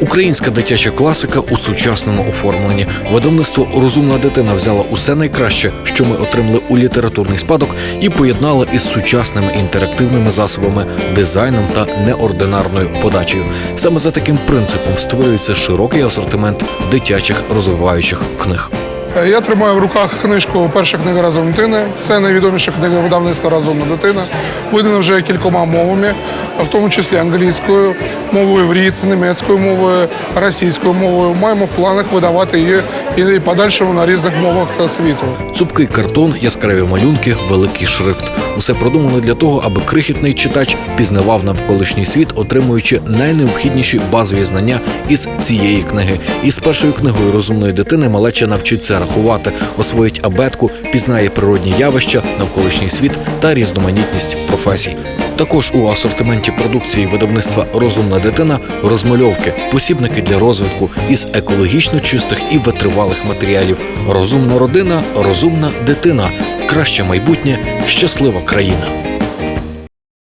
Українська дитяча класика у сучасному оформленні. Видавництво Розумна дитина взяла усе найкраще, що ми отримали у літературний спадок, і поєднала із сучасними інтерактивними засобами, дизайном та неординарною подачею. Саме за таким принципом створюється широкий асортимент дитячих розвиваючих книг. Я тримаю в руках книжку Перша книга разом дитини. Це найвідоміша книга видавництва Розумна дитина. Видана вже кількома мовами, в тому числі англійською, мовою в рід, німецькою мовою, російською мовою. Маємо в планах видавати її і подальшому на різних мовах світу. Цупкий картон, яскраві малюнки, великий шрифт. Усе продумано для того, аби крихітний читач пізнавав навколишній світ, отримуючи найнеобхідніші базові знання із цієї книги. Із першою книгою розумної дитини малеча навчиться рахувати, освоїть абетку, пізнає природні явища, навколишній світ та різноманітність професій. Також у асортименті продукції видавництва Розумна дитина розмальовки, посібники для розвитку із екологічно чистих і витривалих матеріалів. Розумна родина, розумна дитина, краще майбутнє, щаслива країна.